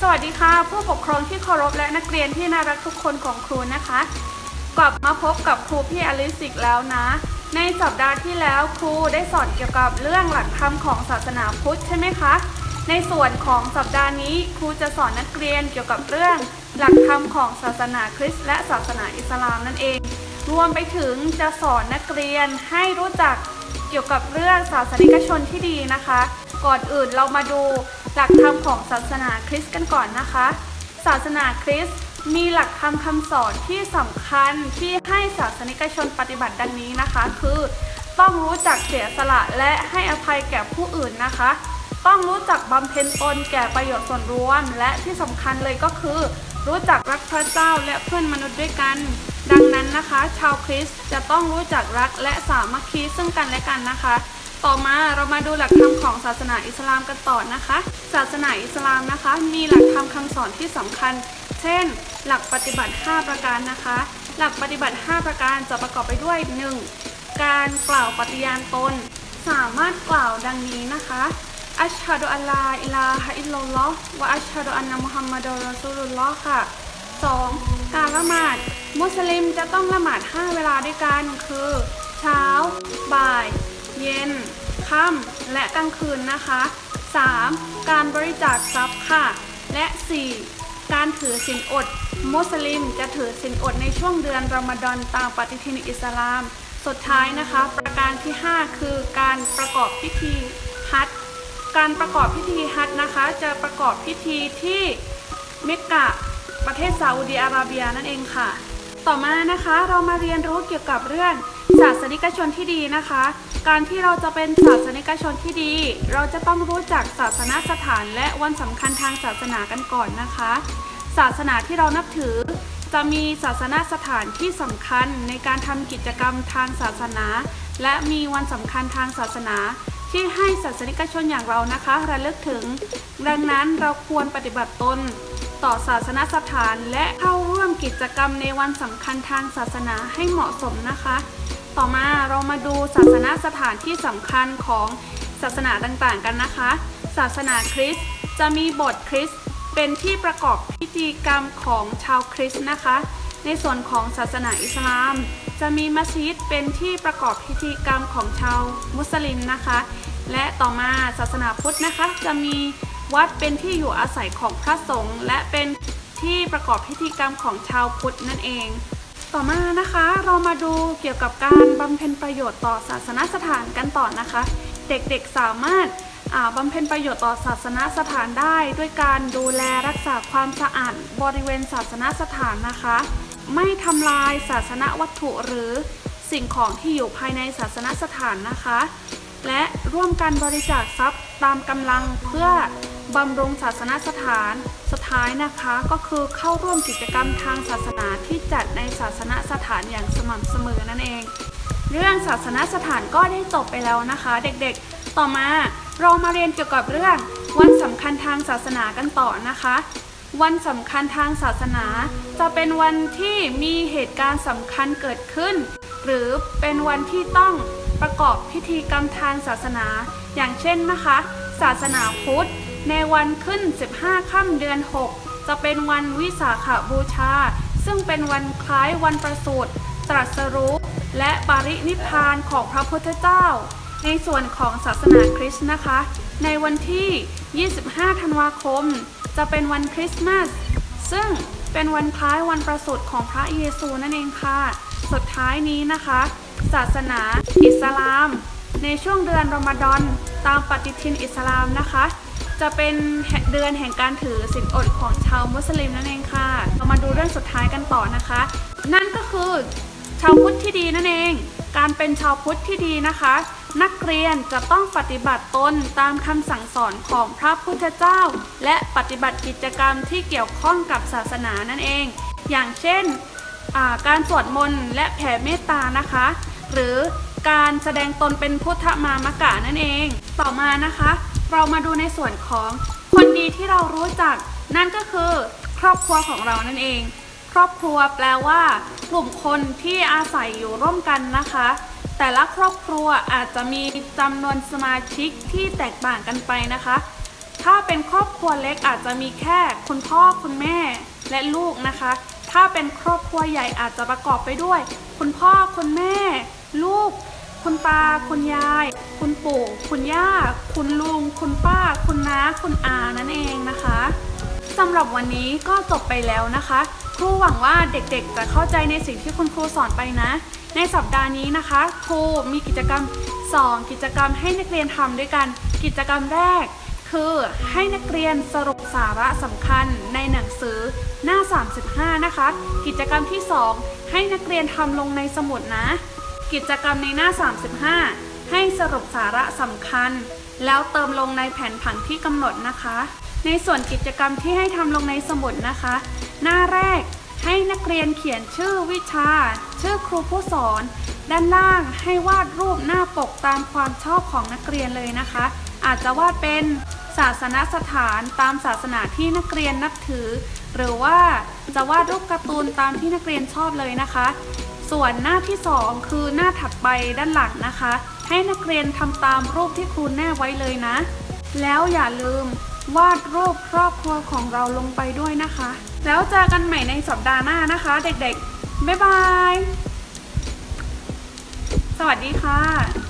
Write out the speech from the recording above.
สวัสดีค่ะ ผู้ปกครองที่เคารพและนักเรียนที่น่ารักทุกคนของครูนะคะ กลับมาพบกับครูพี่อลิสิกแล้วนะ ในสัปดาห์ที่แล้วครูได้สอนเกี่ยวกับเรื่องหลักธรรมของศาสนาพุทธใช่ไหมคะ ในส่วนของสัปดาห์นี้ครูจะสอนนักเรียนเกี่ยวกับเรื่องหลักธรรมของศาสนาคริสต์และศาสนาอิสลามนั่นเอง รวมไปถึงจะสอนนักเรียนให้รู้จักเกี่ยวกับเรื่องศาสนิกชนที่ดีนะคะ ก่อนอื่นเรามาดูหลักธรรมของศาสนาคริสต์กันก่อนนะคะ ศาสนาคริสต์มีหลักธรรมคำสอนที่สำคัญที่ให้ศาสนิกชนปฏิบัติดังนี้นะคะ คือต้องรู้จักเสียสละและให้อภัยแก่ผู้อื่นนะคะ ต้องรู้จักบำเพ็ญตนแก่ประโยชน์ส่วนรวม และที่สำคัญเลยก็คือ รู้จักรักพระเจ้าและเพื่อนมนุษย์ด้วยกัน ดังนั้นนะคะ ชาวคริสต์จะต้องรู้จักรักและสามัคคีซึ่งกันและกันนะคะ ต่อมาเรามาดูหลักธรรมของศาสนาอิสลามกันต่อนะคะ ศาสนาอิสลามนะคะ มีหลักธรรมคำสอนที่สำคัญ เช่น หลักปฏิบัติ 5 ประการนะคะ หลักปฏิบัติ 5 ประการจะประกอบไปด้วย 1. การกล่าวปฏิญาณตน สามารถกล่าวดังนี้นะคะอัชฮะดุอัลลาอิลาฮะอิลลัลลอฮ์วะอัชฮะดุอันนะมุฮัมมัดรอซูลุลลอฮ์ค่ะ 2. การละหมาด มุสลิมจะต้องละหมาด 5 เวลาด้วยกันคือ เช้า บ่าย เย็น ค่ำ และกลางคืนนะคะ 3. การบริจาคทรัพย์ค่ะ และ 4. การถือศีลอด มุสลิมจะถือศีลอดในช่วงเดือนรอมฎอนตามปฏิทินอิสลาม สุดท้ายนะคะ ประการที่ 5 คือการประกอบพิธีฮัจการประกอบพิธีฮัจนะคะ จะประกอบพิธีที่เมกกะประเทศซาอุดีอาระเบียนั่นเองค่ะ ต่อมานะคะเรามาเรียนรู้เกี่ยวกับเรื่องศาสนิกชนที่ดีนะคะ การที่เราจะเป็นศาสนิกชนที่ดี เราจะต้องรู้จักศาสนสถานและวันสำคัญทางศาสนากันก่อนนะคะ ศาสนาที่เรานับถือ จะมีศาสนสถานที่สำคัญในการทำกิจกรรมทางศาสนา และมีวันสำคัญทางศาสนา ที่ให้ศาสนิกชนอย่างเรานะคะระลึกถึง ดังนั้นเราควรปฏิบัติตนต่อศาสนสถานและเข้าร่วมกิจกรรมในวันสำคัญทางศาสนาให้เหมาะสมนะคะ ต่อมาเรามาดูศาสนาสถานที่สำคัญของศาสนาต่างๆ กันนะคะ ศาสนาคริสต์จะมีบสถ์คริสต์เป็นที่ประกอบพิธีกรรมของชาวคริสต์นะคะ ในส่วนของศาสนาอิสลาม จะมีมัสยิดเป็นที่ประกอบพิธีกรรมของชาวมุสลิมนะคะ และต่อมาศาสนาพุทธนะคะ จะมีวัดเป็นที่อยู่อาศัยของพระสงฆ์และเป็นที่ประกอบพิธีกรรมของชาวพุทธนั่นเอง ต่อมานะคะเรามาดูเกี่ยวกับการบำเพ็ญประโยชน์ต่อศาสนสถานกันต่อนะคะ เด็กๆสามารถอ่าบำเพ็ญประโยชน์ต่อศาสนสถานได้ ด้วยการดูแลรักษาความสะอาดบริเวณศาสนสถานนะคะ ไม่ทำลายศาสนวัตถุหรือสิ่งของที่อยู่ภายในศาสนสถานนะคะ และร่วมกันบริจาคทรัพย์ตามกำลังเพื่อ บำรุงศาสนสถาน สุดท้ายนะคะก็คือเข้าร่วมกิจกรรมทางศาสนาที่จัดในศาสนสถานอย่างสม่ำเสมอนั่นเอง เรื่องศาสนสถานก็ได้จบไปแล้วนะคะ เด็กๆ ต่อมาเรามาเรียนเกี่ยวกับเรื่องวันสำคัญทางศาสนากันต่อนะคะ วันสำคัญทางศาสนา จะเป็นวันที่มีเหตุการณ์สำคัญเกิดขึ้น หรือเป็นวันที่ต้องประกอบพิธีกรรมทางศาสนา อย่างเช่นนะคะ ศาสนาพุทธ ในวันขึ้น 15 ค่ำเดือน 6 จะเป็นวันวิสาขบูชา ซึ่งเป็นวันคล้ายวันประสูติตรัสรู้และปรินิพพานของพระพุทธเจ้า ในส่วนของศาสนาคริสต์นะคะ ในวันที่ 25 ธันวาคม จะเป็นวันคริสต์มาส ซึ่งเป็นวันคล้ายวันประสูติของพระเยซูนั่นเองค่ะ สุดท้ายนี้นะคะ ศาสนาอิสลาม ในช่วงเดือนรอมฎอนตามปฏิทินอิสลามนะคะ จะเป็นเดือนแห่งการถือศีลอดของชาวมุสลิมนั่นเองค่ะ เรามาดูเรื่องสุดท้ายกันต่อนะคะ นั่นก็คือชาวพุทธที่ดีนั่นเอง การเป็นชาวพุทธที่ดีนะคะ นักเรียนจะต้องปฏิบัติตนตามคำสั่งสอนของพระพุทธเจ้า และปฏิบัติกิจกรรมที่เกี่ยวข้องกับศาสนานั่นเอง อย่างเช่นาการสวดมนต์และแผ่เมตตานะคะ หรือการแสดงตนเป็นพุทธมามกะนั่นเอง ต่อมานะคะ เรามาดูในส่วนของคนดีที่เรารู้จัก นั่นก็คือครอบครัวของเรานั่นเอง ครอบครัวแปลว่า กลุ่มคนที่อาศัยอยู่ร่วมกันนะคะ แต่ละครอบครัวอาจจะมีจำนวนสมาชิกที่แตกต่างกันไปนะคะ ถ้าเป็นครอบครัวเล็กอาจจะมีแค่คุณพ่อคุณแม่และลูกนะคะ ถ้าเป็นครอบครัวใหญ่อาจจะประกอบไปด้วย คุณพ่อคุณแม่ ลูก คุณตา คุณยาย คุณปู่ คุณย่า คุณลุง คุณป้า คุณน้า คุณอานั่นเองนะคะสำหรับวันนี้ก็จบไปแล้วนะคะ ครูหวังว่าเด็กๆ จะเข้าใจในสิ่งที่คุณครูสอนไปนะ ในสัปดาห์นี้นะคะ ครูมีกิจกรรม 2 กิจกรรมให้นักเรียนทำด้วยกัน กิจกรรมแรก คือให้นักเรียนสรุปสาระสำคัญในหนังสือหน้า 35 นะคะ กิจกรรมที่ 2 ให้นักเรียนทำลงในสมุดนะ กิจกรรมในหน้า 35 ให้สรุปสาระสำคัญ แล้วเติมลงในแผนผังที่กำหนดนะคะ ในส่วนกิจกรรมที่ให้ทำลงในสมุดนะคะ หน้าแรกให้นักเรียนเขียนชื่อวิชา ชื่อครูผู้สอน ด้านล่างให้วาดรูปหน้าปกตามความชอบของนักเรียนเลยนะคะ อาจจะวาดเป็นศาสนสถานตามศาสนาที่นักเรียนนับถือ หรือว่าจะวาดรูปการ์ตูนตามที่นักเรียนชอบเลยนะคะ ส่วนหน้าที่ 2 คือหน้าถัดไปด้านหลังนะคะ ให้นักเรียนทำตามรูปที่ครูแน่ไว้เลยนะ แล้วอย่าลืมวาดรูปครอบครัวของเราลงไปด้วยนะคะ แล้วเจอกันใหม่ในสัปดาห์หน้านะคะ เด็กๆ บ๊ายบาย สวัสดีค่ะ